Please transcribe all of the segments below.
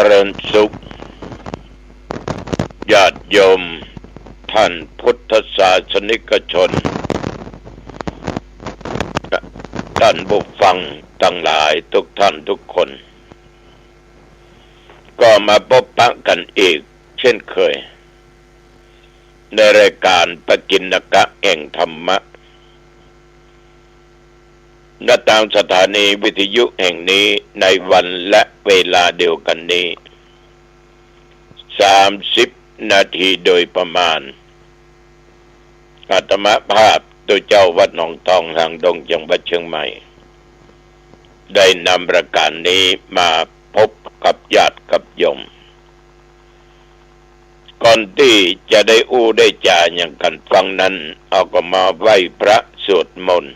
เจริญสุขญาติโยม ท่านพุทธศาสนิกชน ท่านบุฟังตั้งหลายทุกท่านทุกคน ก็มาพบปะกันอีก เช่นเคย ในรายการปกินกะแห่งธรรมะ ณตามสถานีวิทยุแห่งนี้ในวันและเวลาเดียวกันนี้สามสิบนาทีโดยประมาณ อาตมาภาพโดยเจ้าวัดหนองทองทางดงจังหวัดเชียงใหม่ ได้นำประการนี้มาพบกับญาติกับยม ก่อนที่จะได้อู้ได้จ่าอย่างกันฟังนั้น เอาก็มาไหว้พระสวดมนต์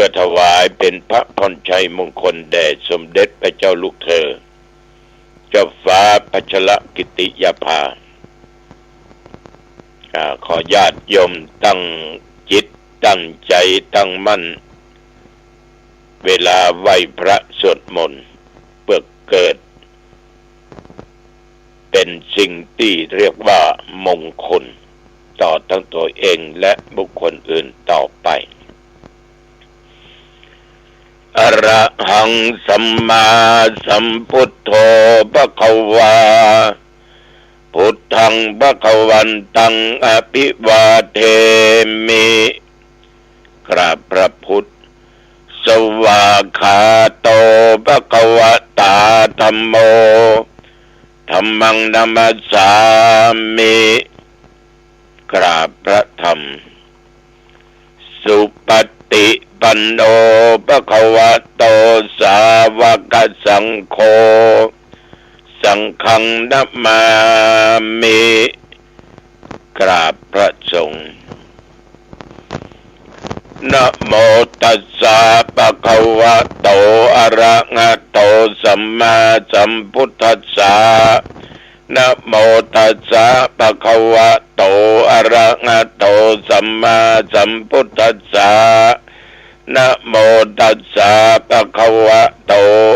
พื่อถวายเป็นพระพรชัยมงคลแด่สมเด็จพระเจ้าลูกเธอ เจ้าฟ้าพัชรกิติยาภาอขอญาติโยมตั้งจิตตั้งใจตั้งมั่น เวลาไหวพระสวดมนต์เพื่อเกิด เป็นสิ่งที่เรียกว่ามงคล ต่อทั้งตัวเองและบุคคลอื่นต่อไป อระหังสัมมาสัมพุทโธปะคะวาพุทธังปะคะวันตังอภิวาเทมิกราบพระพุทธ สวาคาโตปะคะวตาธรรมโมธรรมังนัมสสามิกราบพระธรรม สุ ปันโนปะคะวะโตสาวกสังโฆสังฆังนัมมามิกราบพระสงฆ์นะโมตัสสะปะคะวะโตอะระหะโตสัมมาสัมพุทธัสสะนะโมตัสสะปะคะวะโตอะระหะโตสัมมาสัมพุทธัสสะ นะโมตัสสะปะคะวะโต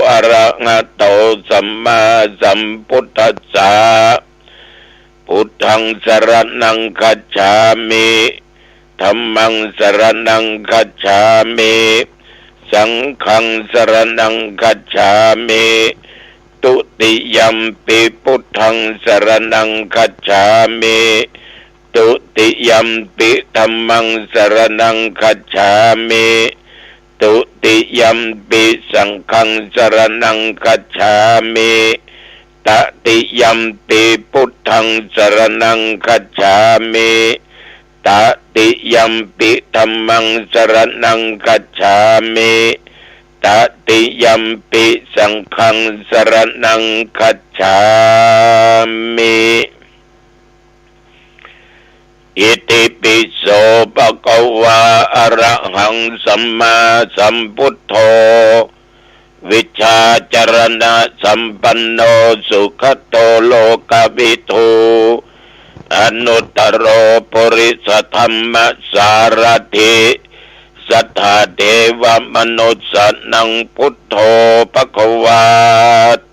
อะระหะโตสัมมาสัมพุทธัสสะพุทธังสรณังคัจฉามิธรรมังสรณังคัจฉามิสังฆังสรณังคัจฉามิตุติยัมปิพุทธังสรณังคัจฉามิตุติยัมปิธรรมังสรณังคัจฉามิ ตุติยัมปิสังฆังสรณังคัจฉามิตติยัมปิพุทธังสรณังคัจฉามิตติยัมปิธรรมังสรณังคัจฉามิตติยัมปิสังฆังสรณังคัจฉามิ อิติปิโสปะกวาอระหังสัมมาสัมพุทโธ วิชาจรณะสัมปันโนสุขโตโลกวิทูอนุตรโรปุริสธรรมสารถิสัทธาเทวมนุษย์สนังพุทโธปะควา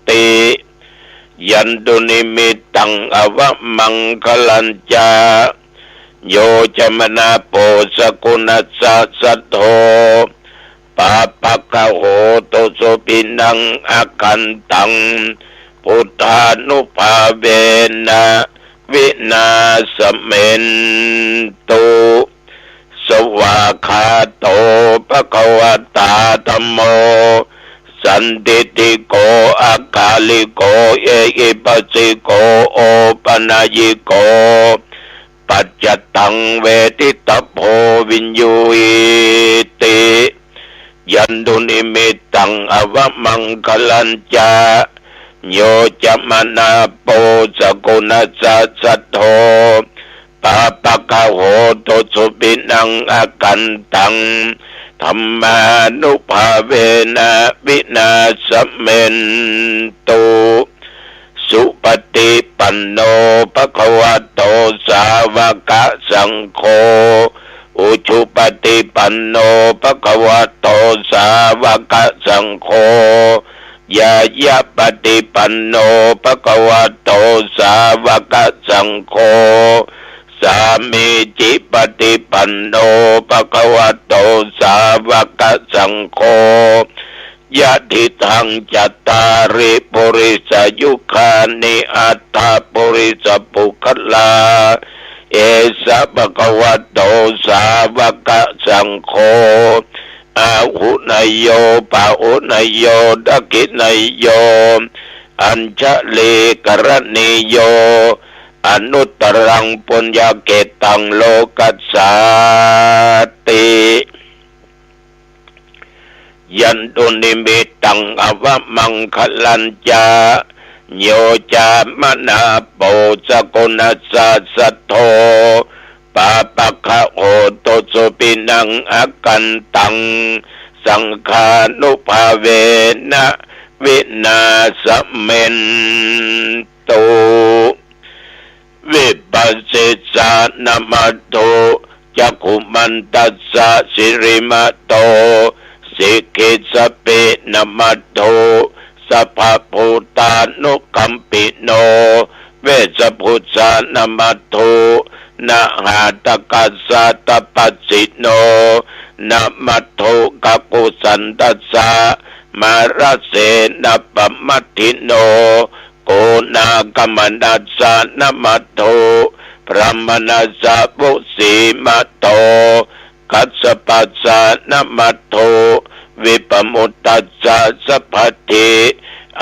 ติยันตุนิมิตตังอวมังคลัญจา โยจมนาโปสกุณสสะสัทโธปาปะกะโหโตโสปินังอากันตัง พุทธานุภาเวนะวินาสเมนตุสวาคาโตปะคะวตาธัมโม สันติติโกอากาลิโก เออิปัสสิโก โอปนายิโก ปัจจตังเวทิตโพวินยูอิติยันตุนิมิตตังอวมังคลัญจาโยจะมนาโปสกุณสัสสทโธปาปะกะโหโตสุปินังอากันตังธรรมานุภาเวนะวินาสเมนตุ สุปฏิปันโนภะคะวะโตสาวกสังโฆอุชุปฏิปันโนภะคะวะโตสาวกสังโฆยายะปฏิปันโนปะกวะโตสาวกสังโฆสามีจิปฏิปันโนปะกวะโตสาวกสังโฆ ยะทิทังจัตตาริปุริสยุคานิอัตถาปุริสปุคลา เอสะปะกวะโตสาวกสังโฆอาหุนายโยปาหุนายโยดกินายโย อัญชะเลกรณีโย อนุตรังปุญญาเกตังโลกัสสาติ ยันตุนิมิตังอวมังคลันจาโยจามนาโปสกุณสัสโทปาปะคะโอโตสุปินังอากันตัง สังขานุภาเวนะวินาสเมนตุวิปัสสิสานามาโตจักขุมันตัสสะสิริมาโต สิกิสเปนามาโตสัพพพุตานุกัมปิโน เวสพุทธานามาโตนะหาตกัสสะตปัสสิโนนะมัตโตกักุสันตัสสะมาราเสนะปะมัตถิโน โกนากมนัสสะนะมัตโตพระมนัสสะบุสีมัตโต กัสสปัสสะนะมัตโตวิปมุตตัสสะสัพพติ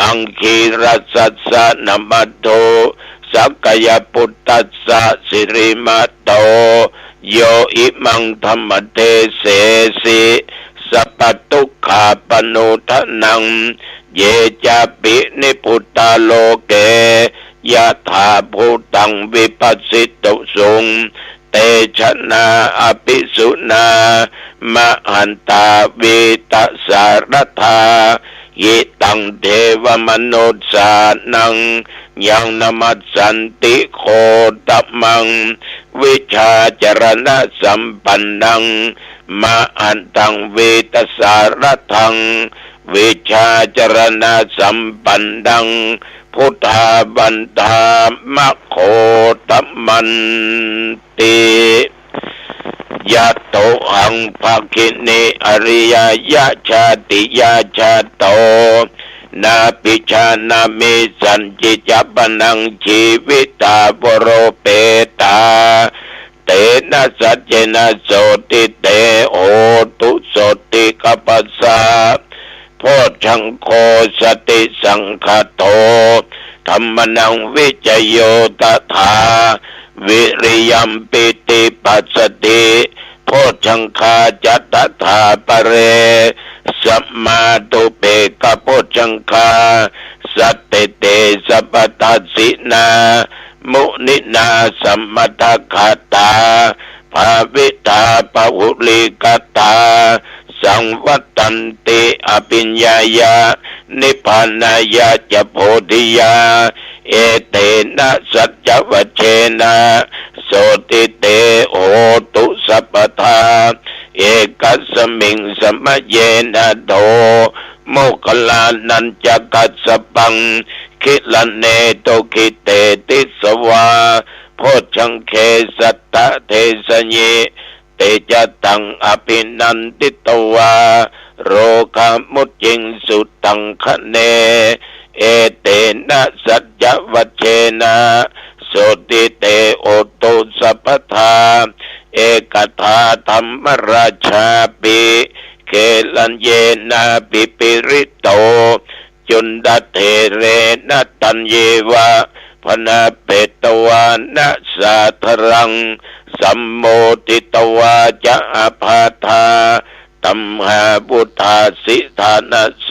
อังคีรัสสัสสะนะมัตโตสักกายปุตตัสสะสิริมาโตโยอิมังธรรมเทเสสิสัพพทุขาปนุทนัง เยจะปินิพุตตาโลเกยะถาภูตังวิปัสสิตุสุง เตชะนาอภิสุนามหันตาวิตัสารธายิตังเทวมนุษสานัง ยังนมัสสันติโคตมัง วิชาจรณะสัมปันนัง มาอันตังเวตสารทัง วิชาจรณะสัมปันดัง พุทธาบันทามะโคตมันติยะโตหังภาคินิอริยยะชาติยาชาโตนาปิชานามิสันจิจปนังชีวิตาบโรเปตา เตนะสัจเจนะโสติเตโอตุโสติกัปปสสะ โพชังโคสติสังคโตธรรมนังวิจโยตถาวิริยัมปิติปัสสติโพชังคาจัตถาปเรสัมมาตุเปกะโพชังคาสัตเตเตสัพพทัสสินามุนินาสัมมตคาตาภาวิตาปะหุลิกตา สังวัตันติอภิญญายา นิพพานายาจะโพธิยา เอเตนะสัจวัชเชนะโสติเตโอตุสัพพทาเอกัสมิงสมเยนะโตโมกลานันจะกัสปัง คิลันเนโตคิเตติสวาโพชังเคสัตตะเทสเย ตจะตังอภินันติตวาโรคามุจิงสุตังคะเน เอเตนะสัจจวัชเชนะโสติเตโอโตสัพพทา เอกทาธรรมราชาปิเคลันเยนาปิปิริโต จุนดาเทเรนตันเยวะพนาเปตวานะสาธรัง สัมโมติตวาจะอาภาธาตัมหาบุทาสิธานโส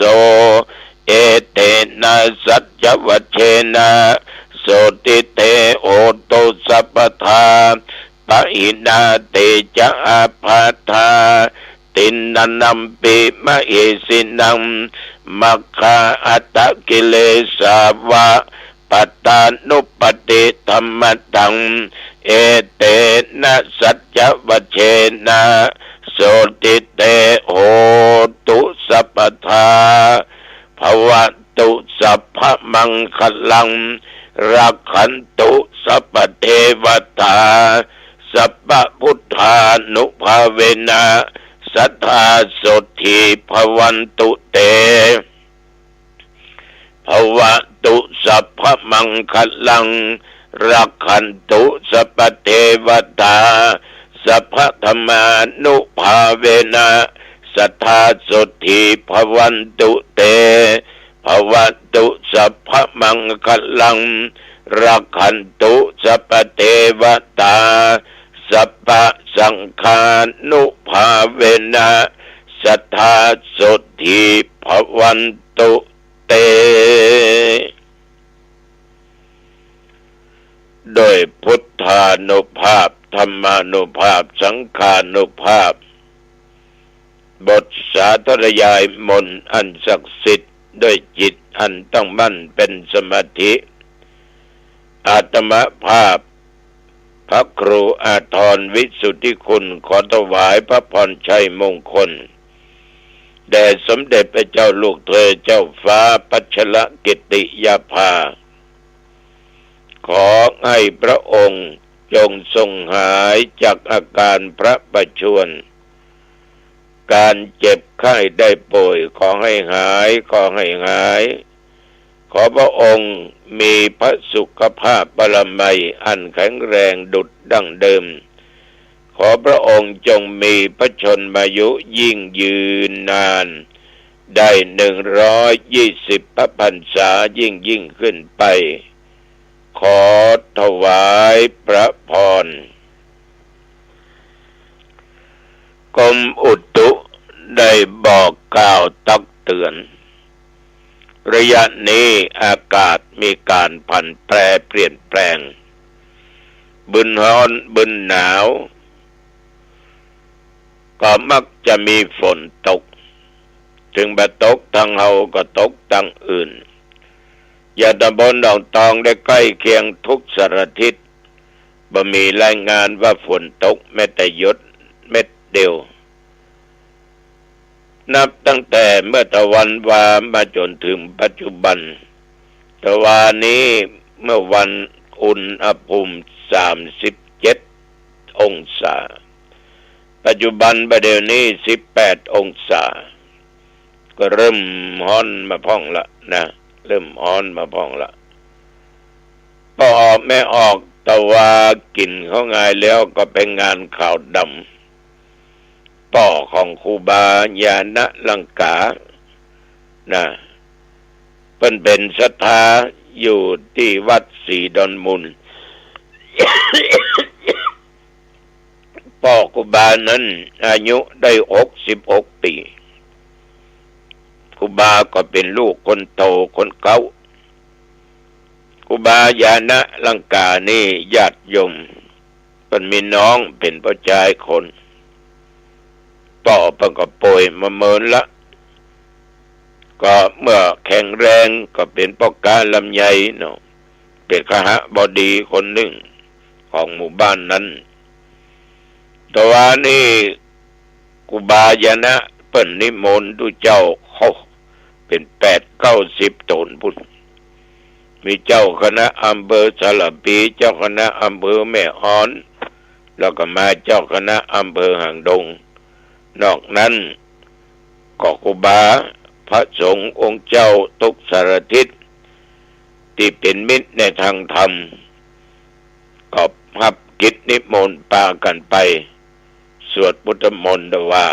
เอเตนะสัจวัชเชนะโสติเตโอโตสัพทาปะอินาเตจะอาภาธาตินนันนัมปิมะเอสินังมัคคาอัตกิเลสาวะปัตตานุปติธรรมตัง เอเตนะสัจจวัชเชนะโสติเตโหตุสัพพทาภวตุสัพพมังคลังรักขันตุสัพเทวตาสัพพุทธานุภาเวนะสัทธาสดทีภวันตุเตภวะตุสัพพมังคลัง รักขันตุสัพเทวตาสัพพธรรมานุภาเวนะสัทธาสดทีภวันตุเตภวะตุสัพพมังคลังรักขันตุสัพเทวตาสัพพสังฆานุภาเวนะสัทธาสดทีภวันตุเต โดยพุทธานุภาพ ธรรมานุภาพ สังขานุภาพ บทสาธรยายมนอันศักดิ์สิทธิ์ด้วยจิตอันต้องมั่นเป็นสมาธิ อาตมภาพ พระครูอาทรวิสุทธิคุณขอถวายพระพรชัยมงคลแด่สมเด็จพระเจ้าลูกเธอเจ้าฟ้าปัชละกิติยาภา ขอให้พระองค์จงทรงหายจากอาการพระประชวรการเจ็บไข้ได้ป่วยขอให้หาย ขอให้หาย ขอพระองค์มีพระสุขภาพบารมีอันแข็งแรงดุดดั้งเดิม ขอพระองค์จงมีพระชนมายุยิ่งยืนนาน ได้หนึ่งร้อยยี่สิบพระพรรษายิ่งยิ่งขึ้นไป ขอถวายพระพรกรมอุตุได้บอกกล่าวตักเตือน ระยะนี้อากาศมีการผันแปรเปลี่ยนแปลง บึนร้อนบึนหนาว ก็มักจะมีฝนตก ถึงบะตกทางเฮาก็ตกทางอื่น อย่าตำบลดองตองได้ใกล้เคียงทุกสารทิศบ่มีรายงานว่าฝนตกแม้แต่ยดเม็ดเดียว นับตั้งแต่เมื่อตะวันวามาจนถึงปัจจุบัน ตะวันนี้เมื่อวันอุณหภูมิสามสิบเจ็ดองศา ปัจจุบันประเดี๋ยวนี้สิบแปดองศา ก็เริ่มฮ้อนมาพ่องละนะ เริ่มฮ้อนมาพองละพอออกไม่ออกตะวากินเขาไงแล้วก็เป็นงานข่าวดำป่อของครูบาญาณลังกานะเป็นเป็นศรัทธาอยู่ที่วัดสีดอนมุนป่อครูบานั้นอายุได้หกสิบหกปี ครูบาก็เป็นลูกคนโตคนเก่าครูบายานะลังกานี่ญาติยมเป็นมีน้องเป็นพ่อชายคนต่อเพิ่งก็ป่วยมาเมินละ ก็เมื่อแข็งแรงก็เป็นปกการลำไยเนาะเป็นขหบอดีคนหนึ่งของหมู่บ้านนั้นแต่ว่านี่กุบายานะเปิ้นนิมนต์ดูเจ้าเขา เป็นแปดเก้าสิบตนพุ่นมีเจ้าคณะอำเภอสลับปีเจ้าคณะอำเภอแม่ฮ้อน แล้วก็มาเจ้าคณะอำเภอหางดง นอกนั้นก็กุบาพระสงฆ์องค์เจ้าทุกสารทิศที่เป็นมิตรในทางธรรมก็พับกิจนิมนต์ปากันไป สวดพุทธมนต์ว่า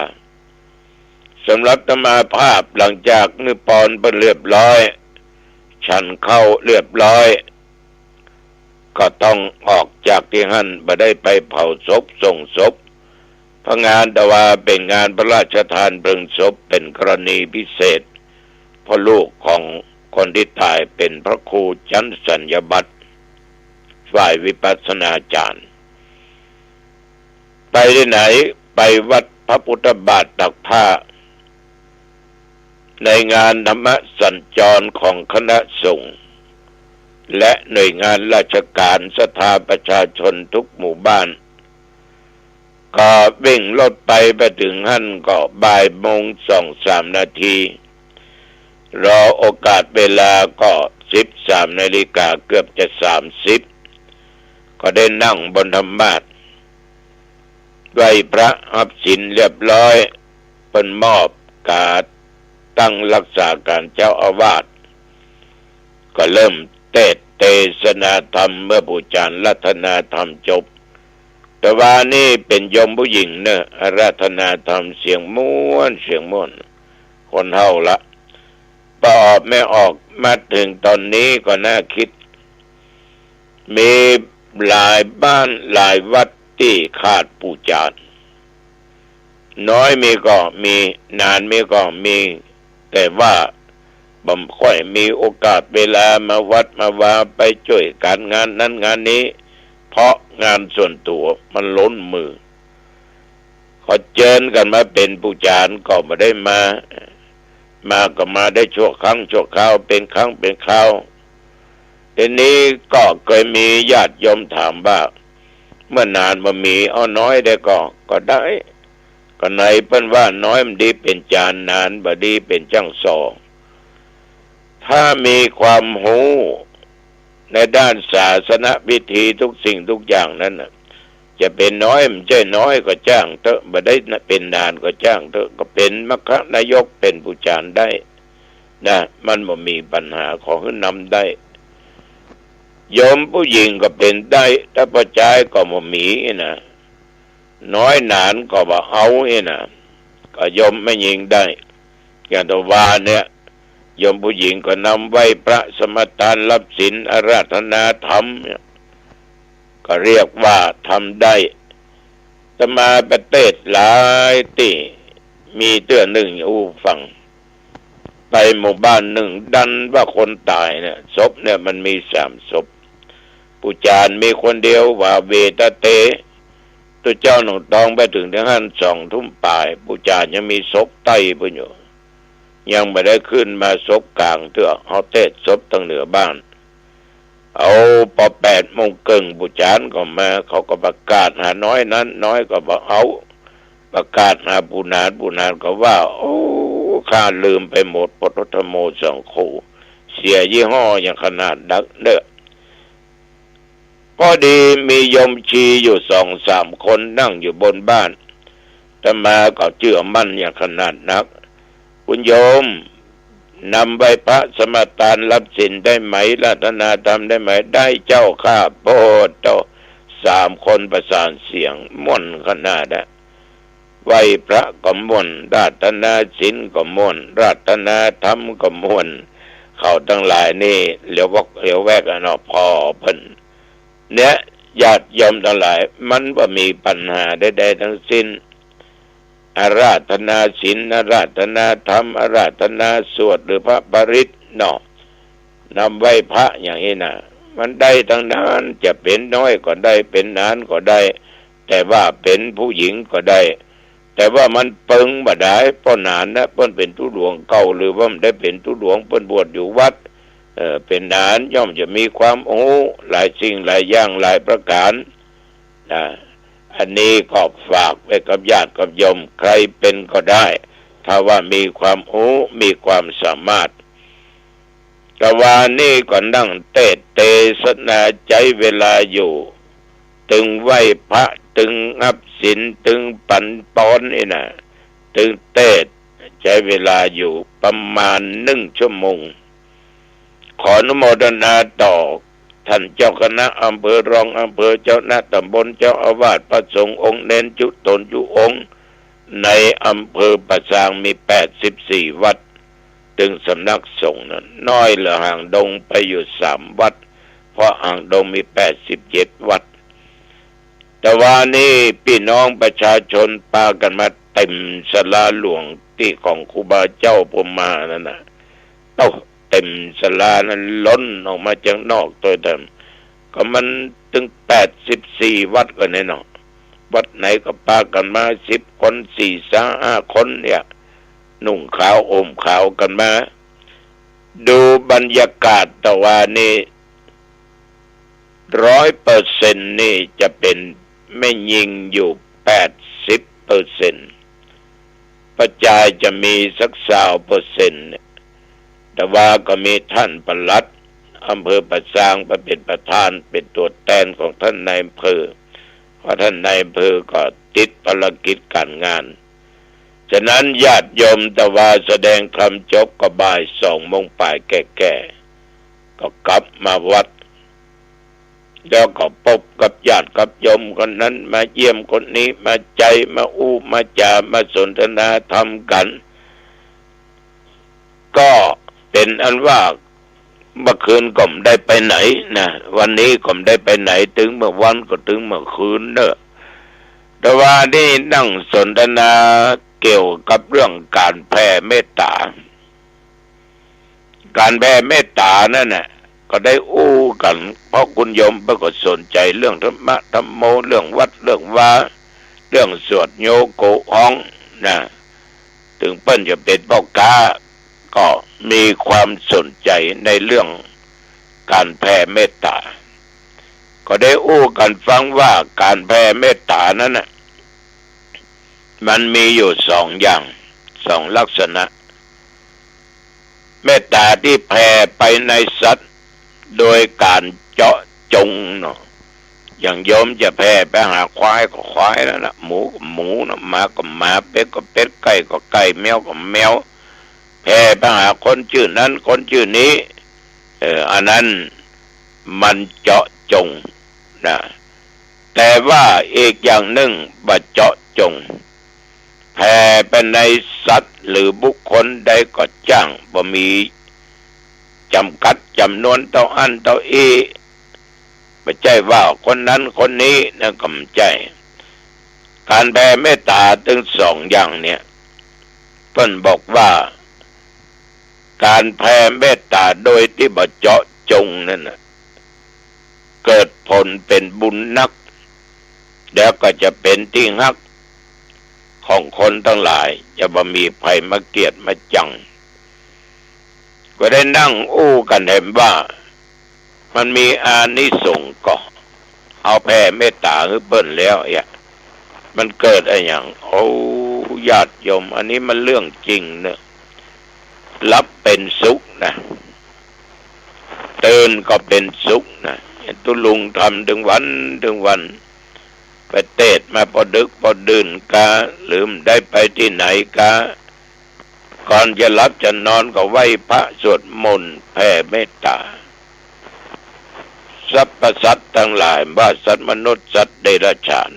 สำหรับธรรมาภาพหลังจากนึปอนไปเรียบร้อย ฉันเข้าเรียบร้อย ก็ต้องออกจากที่หันมาได้ไปเผาศพส่งศพพระงานแต่ว่าเป็นงานพระราชทานเพลิงศพเป็นกรณีพิเศษพราะลูกของคนที่ตายเป็นพระครูชั้นสัญญบัตรฝ่ายวิปัสสนาจารย์ ไปที่ไหนไปวัดพระพุทธบาทตักผ้า ในงานธรรมสัญจรของคณะสงฆ์และหน่วยงานราชการสถาประชาชนทุกหมู่บ้าน ก็วิ่งรถไปไปถึงหั่นก็บ่ายโมงสองสามนาที รอโอกาสเวลาก็สิบสามนาฬิกาเกือบจะสามสิบก็ได้นั่งบนธรรมาทไหวพระอับสินเรียบร้อยเป็นมอบการ ตั้งรักษาการเจ้าอาวาสก็เริ่มเตศเทศนาธรรมเมื่อผู้จารรัตนาธรรมจบ แต่ว่านี่เป็นยมผู้หญิงเนอะอารัตนาธรรมเสียงม้วนเสียงม้วนคนเท่าละปออกไม่ออกมาถึงตอนนี้ก็น่าคิด มีหลายบ้านหลายวัดที่ขาดปูจารน้อยมีก็มีนานมีก็มี แต่ว่าบ่มค่อยมีโอกาสเวลามาวัดมาวาไปช่วยการงานนั้นงานนี้ เพราะงานส่วนตัวมันล้นมือขาเจิญกันมาเป็นปูจารก็มาได้มา มาก็มาได้ชั่วครั้งชั่วคราวเป็นครั้งเป็นคราวทีนี้ก็เคยมีญาติยมถามว่า เมื่อนานมามีเอาน้อยได้ก็ก็ได้ ก็ไหนเปิ้นว่าน้อยมันดีเป็นจานนานบ่ดีเป็นจังสอง ถ้ามีความหูในด้านศาสนพิธีทุกสิ่งทุกอย่างนั้นจะเป็นน้อยมันใช่น้อยก็จ้างเถอะบ่ได้เป็นนานก็จ้างเถอะก็เป็นมรรคนายกเป็นผู้จารได้นะมันบ่มีปัญหาขอขึ้นนำได้ยมผู้หญิงก็เป็นได้ถ้าประจายก็บ่มีนะ น้อยหนานก็บ่เอาเอนะก็ยมไม่ยิงได้อย่างตัววาเนี่ยยมผู้หญิงก็นำไว้พระสมทานรับศีลอาราธนาธรรมก็เรียกว่าทำได้ตมาประเทศหลายที่มีเตื้อหนึ่งอู้ฟัง ไปหมู่บ้านหนึ่ง ดันว่าคนตายเนี่ยศพเนี่ยมันมีสามศพปูจารมีคนเดียวว่าเวตเต ตัวเจ้าหนุ่ตองไปถึงที่หันสองทุ่มปลายปูจารยังมีศพไตปุ่อยู่ ยังไม่ได้ขึ้นมาศพกลางเถอะเอเทศศพตั้งเหนือบ้าน เอาพอแปดโมงเกิงบุจารก็มาเขาก็ประกาศหาน้อยนั้น น้อยก็บอกเอาประกาศหาปูนานปูนานก็ว่า โอ้ข้าลืมไปหมดปทธโมสังโฆเสียยี่ห้ออย่างขนาดดักเด้อ พอดีมียมชีอยู่สองสามคนนั่งอยู่บนบ้านแต่มาก็เชื่อมั่นอย่างขนาดนัก คุณโยมนำใบพระสมตานรับสินได้ไหมรัตนาธรรมได้ไหมได้เจ้าข้าโพดเจ้าสามคนประสานเสียงม่นขนาดนะไหวพระก็ม่นรัตนาสินก็ม่นรัตนาธรรมก็ม่นเขาทั้งหลายนี่เหลียววกเหลียวแวกกันเนาะพอเพิ่น เนี่ยญาติยอมทั้งหลาย มันว่ามีปัญหาใดๆทั้งสิ้น อาราธนาศีลอาราธนาธรรมอาราธนาสวดหรือพระปริตเนาะนำไว้พระอย่างนี้นะมันได้ทั้งนั้นจะเป็นน้อยก็ได้เป็นนานก็ได้ แต่ว่าเป็นผู้หญิงก็ได้ แต่ว่ามันเปิงบ่ได้ป้อนนานนะป้นเป็นทุหลวงเก่าหรือว่ามันได้เป็นทุหลวงป้นบวชอยู่วัด เออเป็นนานย่อมจะมีความโอ้หลายสิ่งหลายอย่างหลายประการนะอันนี้ก็ฝากไว้กับญาติกับโยมใครเป็นก็ได้ ถ้าว่ามีความโอ้มีความสามารถกวานี่ก็นั่งเตะเตสนาใจเวลาอยู่ ตึงไหวพระตึงอับสินตึงปันปอนนี่นะตึงเตะใช้เวลาอยู่ประมาณหนึ่งชั่วโมง ขออนุโมทนาต่อท่านเจ้าคณะอำเภอรองอำเภอเจ้าหน้าตำบลเจ้าอาวาสพระสงฆ์องค์เน้นจุตนจุองค์ ในอำเภอประสางมีแปดสิบสี่วัด ถึงสำนักสงฆ์นั้นน้อยเหลือห่างดงไปอยู่สามวัด เพราะห่างดงมีแปดสิบเจ็ดวัด แต่ว่านี่พี่น้องประชาชนปากันมาเต็มสลาหลวงที่ของครูบาเจ้าพมานั่นนะโต เต็มสลานั้นล้นออกมาจากนอกตัวเดิมก็มันถึงแปดสิบสี่วัดกันแน่นอนวัดไหนก็ปากันมาสิบคนสี่สาห้าคนเนี่ยนุ่งขาวอมขาวกันมา ดูบรรยากาศตะวันนี้ร้อยเปอร์เซ็นนี่จะเป็นไม่ยิงอยู่แปดสิบเปอร์เซ็นต์ประจายจะมีสักสาวเปอร์เซ็นต์ แต่ว่าก็มีท่านประหลัดอำเภอประสางไปเป็นประธานเป็นตัวแทนของท่านนายอำเภอเพราะท่านนายอำเภอก็ติดภารกิจการงาน ฉะนั้นญาติโยมแต่ว่าแสดงคำจบก็บ่ายสองโมงป่ายแก่ๆก็กลับมาวัดแล้วก็พบกับญาติกับโยมคนนั้นมาเยี่ยมคนนี้มาใจมาอู้มาจามาสนทนาธรรมกัน ก็ เป็นอันว่าเมื่อคืนก็ไม่ได้ไปไหนนะวันนี้ก็ไม่ได้ไปไหนถึงเมื่อวันก็ถึงเมื่อคืนเนอะแต่ว่านี่นั่งสนทนาเกี่ยวกับเรื่องการแผ่เมตตา การแผ่เมตตานั่นน่ะก็ได้อู้กัน เพราะคุณโยมเพิ่งก็สนใจเรื่องธรรมะธรรมโมเรื่องวัดเรื่องวาเรื่องสวดโยโกฮ้องนะถึงเปิ้นจะเป็นพ่อกา ก็มีความสนใจในเรื่องการแผ่เมตตา ก็ได้อู้กันฟังว่าการแผ่เมตตานั้นน่ะมันมีอยู่สองอย่างสองลักษณะ เมตตาที่แผ่ไปในสัตว์ โดยการเจาะจงเนาะอย่างโยมจะแผ่ไปหาควายก็ควายแล้วนะหมูก็หมูนะหมาก็หมาเป็ดก็เป็ดไก่ก็ไก่แมวก็แมวแผ่ แพรปหาคนชื่อนั้น คนชื่อนี้ เอออันนั้นมันเจาะจงนะแต่ว่าอีกอย่างหนึ่งบัเจาะจงแผ่ไปในสัตว์หรือบุคคลใดก็จ้างบ่มีจำกัดจำนวนเต่าอันเต่าอีไม่ใช่ว่าคนนั้นคนนี้นะกำใจ การแผ่เมตตาถึงสองอย่างเนี่ยเพิ่นบอกว่า การแผ่เมตตาโดยที่บ่เจาะจงนั่นนะเกิดผลเป็นบุญนัก แล้วก็จะเป็นที่ฮักของคนทั้งหลาย จะบ่มีภัยมาเกียดมาจัง ก็ได้นั่งอู้กันเห็นว่า มันมีอานิสงส์ก็เอาแผ่เมตตาคือเปิ้นแล้วเนี่ยมันเกิดอะไรอย่างโอ้ญาติโยม อันนี้มันเรื่องจริงเนอะ รับเป็นสุขนะตื่นก็เป็นสุขนะตุลุงทำถึงวันถึงวันไปเตดมาพอดึกพอดื่นกาลืมได้ไปที่ไหนกาก่อนจะหลับจะนอนก็ไหวพระสวดมนต์แผ่เมตตาสรรพสัตทั้งหลายว่าสัตว์มนุษย์สัตว์เดรัจฉาน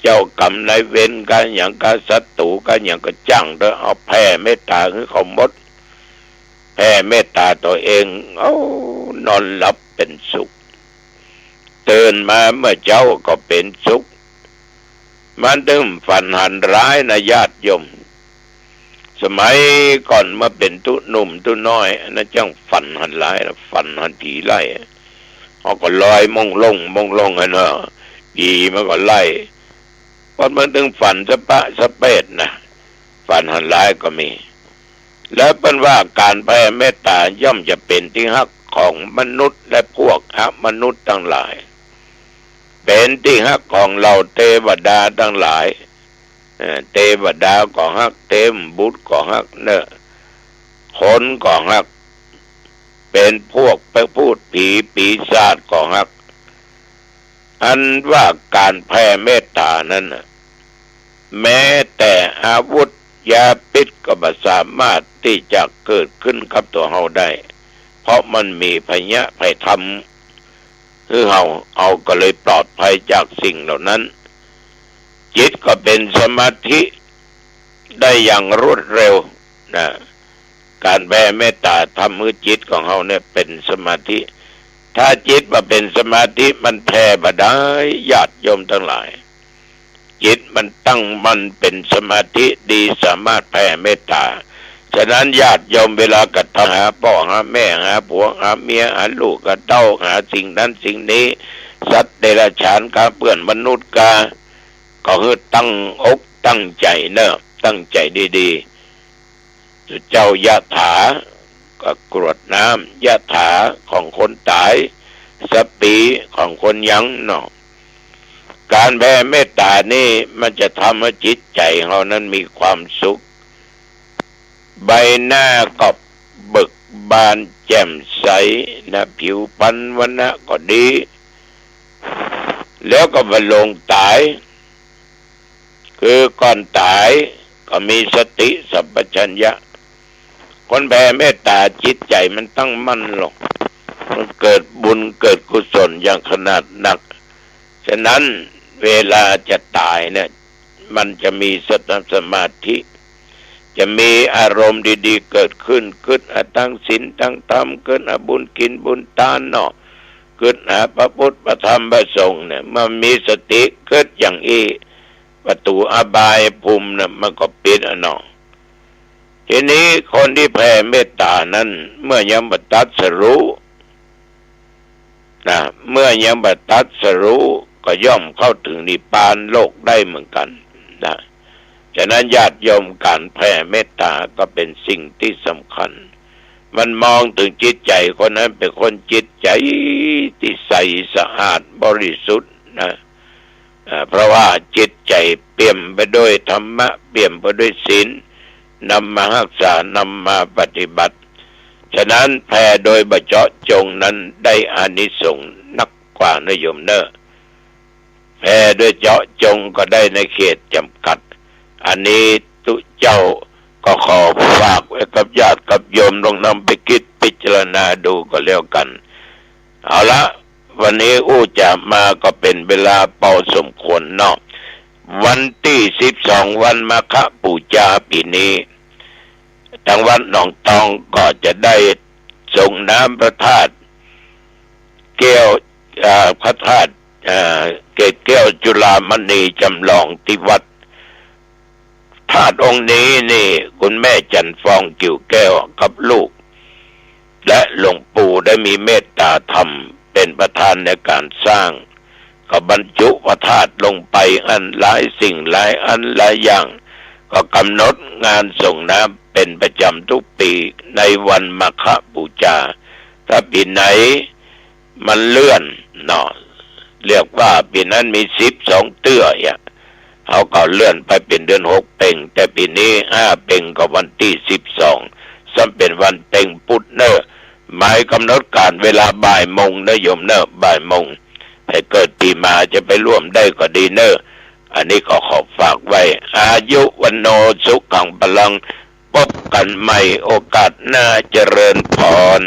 เจ้ากรรมในายเวรกันอย่างกาศัตรูกันอย่างก็จ้างเด้อเอาแผ่เมตตาคือเขาหมด แผ่เมตตาตัวเองเอานอนหลับเป็นสุขตื่นมาเมื่อเจ้าก็เป็นสุข มันตึมฝันหันร้ายนะญาติโยม สมัยก่อนมาเป็นตุหนุ่มตุน้อยนะจังฝันหันร้ายนะฝันหันผีไล่เขาก็ลอยมงลงมงลงอะเนาะผีมันก็ไล่พอมันถึงฝันสะปะสะเปดนะฝันหันร้ายก็มี แล้วเป็นว่าการแผ่เมตตาย่อมจะเป็นที่ฮักของมนุษย์และพวกอมนุษย์ทั้งหลาย เป็นที่ฮักของเราเทวดาทั้งหลายเอ่อเทวดาก็ฮักเทมบุตรก็ฮักเนอคนก็ฮัก เป็นพวกไปพูดผีปีศาจก็ฮัก อันว่าการแผ่เมตตานั้นน่ะแม้แต่อาวุธ ยาพิษก็บ่สามารถที่จะเกิดขึ้นกับตัวเฮาได้ เพราะมันมีพยะภัยธรรมคือเฮาเอาก็เลยปลอดภัยจากสิ่งเหล่านั้น จิตก็เป็นสมาธิได้อย่างรวดเร็วนะการแผ่เมตตาทำมือจิตของเฮาเนี่ยเป็นสมาธิ ถ้าจิตมาเป็นสมาธิมันแผ่บได้ญาติโยมทั้งหลาย จิตมันตั้งมันเป็นสมาธิดีสามารถแผ่เมตตา ฉะนั้นญาติโยมเวลากระทำหาพ่อหาแม่หาผัวหาเมียหาลูกกระเต้าหาสิ่งนั้นสิ่งนี้ สัตว์เดรัจฉานกาเปื่อนมนุษย์กา ก็คือตั้งอกตั้งใจเนอะตั้งใจดีๆเจ้ายะถาก็กรวดน้ำยะถาของคนตายสปีของคนยังเนาะ การแผ่เมตตานี่มันจะทำให้จิตใจเรานั้นมีความสุข ใบหน้าก็เบิกบานแจ่มใสนะผิวพรรณวันนะก็ดี แล้วก็มาลงตาย คือก่อนตายก็มีสติสัมปชัญญะ คนแผ่เมตตาจิตใจมันตั้งมั่นหรอกมันเกิดบุญเกิดกุศลอย่างขนาดหนัก ฉะนั้น เวลาจะตายเนี่ยมันจะมีสติสมาธิ จะมีอารมณ์ดีๆ เกิดขึ้นขึ้นตั้งศีลตั้งธรรมขึ้นอาบุญกินบุญทานเนาะขึ้นหาพระพุทธพระธรรมพระสงฆ์เนี่ยมันมีสติเกิดอย่างอีประตูอบายภูมินี่มันก็ปิดอะเนาะทีนี้คนที่แผ่เมตตานั้น เมื่อยังบัตัดสรู้นะเมื่อยังบัตัดสรู้ ก็ย่อมเข้าถึงนิพพานโลกได้เหมือนกันนะฉะนั้นญาติโยมการแผ่เมตตาก็เป็นสิ่งที่สำคัญ มันมองถึงจิตใจคนนั้นเป็นคนจิตใจที่ใสสะอาดบริสุทธิ์นะเพราะว่าจิตใจเปี่ยมไปด้วยธรรมะ เปี่ยมไปด้วยศีลนำมารักษานำมาปฏิบัติ ฉะนั้นแผ่โดยบเจาะจงนั้นได้อานิสงส์นักกว่านโยมเนอะ แผ่โดยเจาะจงก็ได้ในเขตจำกัด อันนี้ตุเจ้าก็ขอฝากไว้กับญาติกับโยมลองนำไปคิดพิจารณาดูก็แล้วกัน เอาละวันนี้อู้จะมาก็เป็นเวลาเป่าสมควรเนาะวันที่สิบสองวันมาฆปูจาปีนี้ทางวัดหนองตองก็จะได้ส่งน้ำพระธาตุแก้วอ่าพระธาตุ กศแก้วจุฬามณีจำลองที่วัดธาตุองค์นี้นี่ คุณแม่จันฟองกิ่วแก้วกับลูก และหลวงปู่ได้มีเมตตาธรรม เป็นประธานในการสร้างก็บรรจุพระธาตุลงไปอันหลายสิ่งหลายอันหลายอย่าง ก็กำหนดงานส่งน้ำเป็นประจำทุกปีในวันมาฆบูชาถ้าปีไหนมันเลื่อนเนาะ เรียกว่าปีนั้นมีสิบสองเตื้ออะเขาก็เลื่อนไปเป็นเดือนหกเป่ง แต่ปีนี้ห้าเป่งก็วันที่สิบสองซึ่งเป็นวันเป่งพุธเนอะหมายกำหนดการเวลาบ่ายโมงนะโยมเนอะบ่ายโมงถ้าเกิดปีมาจะไปร่วมได้ก็ดีเนอะอันนี้ก็ขอฝากไว้ อายุวันโนสุขังพลังพบกันใหม่โอกาสหน้าเจริญพร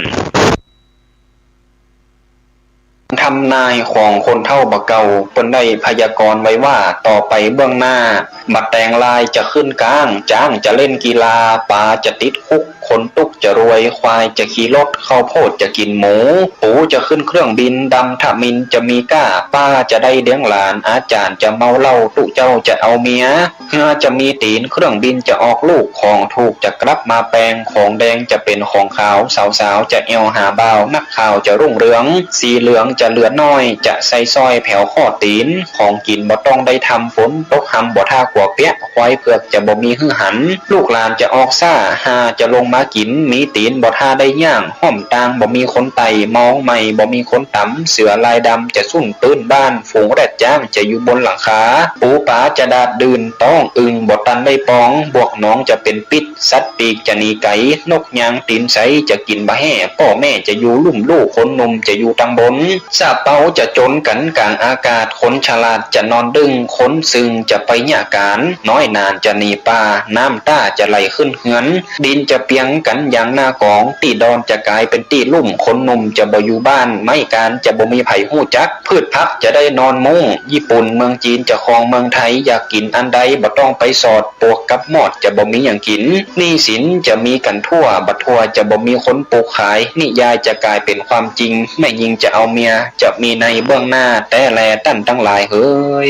ทำนายของคนเท่าบะเกาเปิ้นได้พยากรณ์ไว้ว่าต่อไปเบื้องหน้า บัดแตงลายจะขึ้นกลาง จ้างจะเล่นกีฬาปลาจะติดคุก คนตุกจะรวยควายจะขี่รถข้าวโพดจะกินหมู ปูจะขึ้นเครื่องบินดำทามินจะมีก้า ป้าจะได้เลี้ยงหลาน อาจารย์จะเมาเหล้าตุเจ้าจะเอาเมียเฮือจะมีตีนเครื่องบินจะออกลูกของถูกจะกลับมาแปลงของแดงจะเป็นของขาวสาวๆจะเอวหาบ่าวนักข่าวจะรุ่งเรือง สีเหลืองจะเหลือน้อย จะใส่ซอยแผวข้อตีนของกินบ่ต้องได้ทำฝนตกหำบ่ท่ากว่าเปียะควายเผือกจะบ่มีหื้อหัน ลูกหลานจะออกซ่าหาจะลงมากิน มีตีนบ่ท่าได้ย่าง ห้อมตางบ่มีคนไตมองใหม่บ่มีคนตำเสือลายดำจะสุ่นตื้นบ้าน ฝูงแรดจ้างจะอยู่บนหลังคาปูป๋าจะดาดดืนต้องอึงบ่ตันได้ปอง บวกน้องจะเป็นปิด สัตว์ปีกจะหนีไก่นกยางตีนใสจะกินบะแห่พ่อแม่จะอยู่ลุ่มลูกคนหนุ่มจะอยู่ตังบนซาเปาจะจนกันกลางอากาศคนฉลาดจะนอนดึงคนซึงจะไปหยาการ น้อยนานจะหนีป่าน้ำต้าจะไหลขึ้นเหือน ดินจะเปียงังกันอย่างหน้ากอง ตีดอนจะกลายเป็นตีลุ่ม คนหนุ่มจะบ่อยู่บ้าน ไม่การจะบ่มีไผ่หู้จัก พืชพักจะได้นอนมุ้ง ญี่ปุ่นเมืองจีนจะครองเมืองไทย อยากกินอันใดบ่ต้องไปสอดปวกกับหมอดจะบ่มีอย่างกิน นี้สินจะมีกันทั่วบัดทั่วจะบ่มีคนปลูกขาย นิยายจะกลายเป็นความจริงแม่ยิงจะเอาเมีย จะมีในเบื้องหน้าแต่แลตั้นทั้งหลายเฮ้ย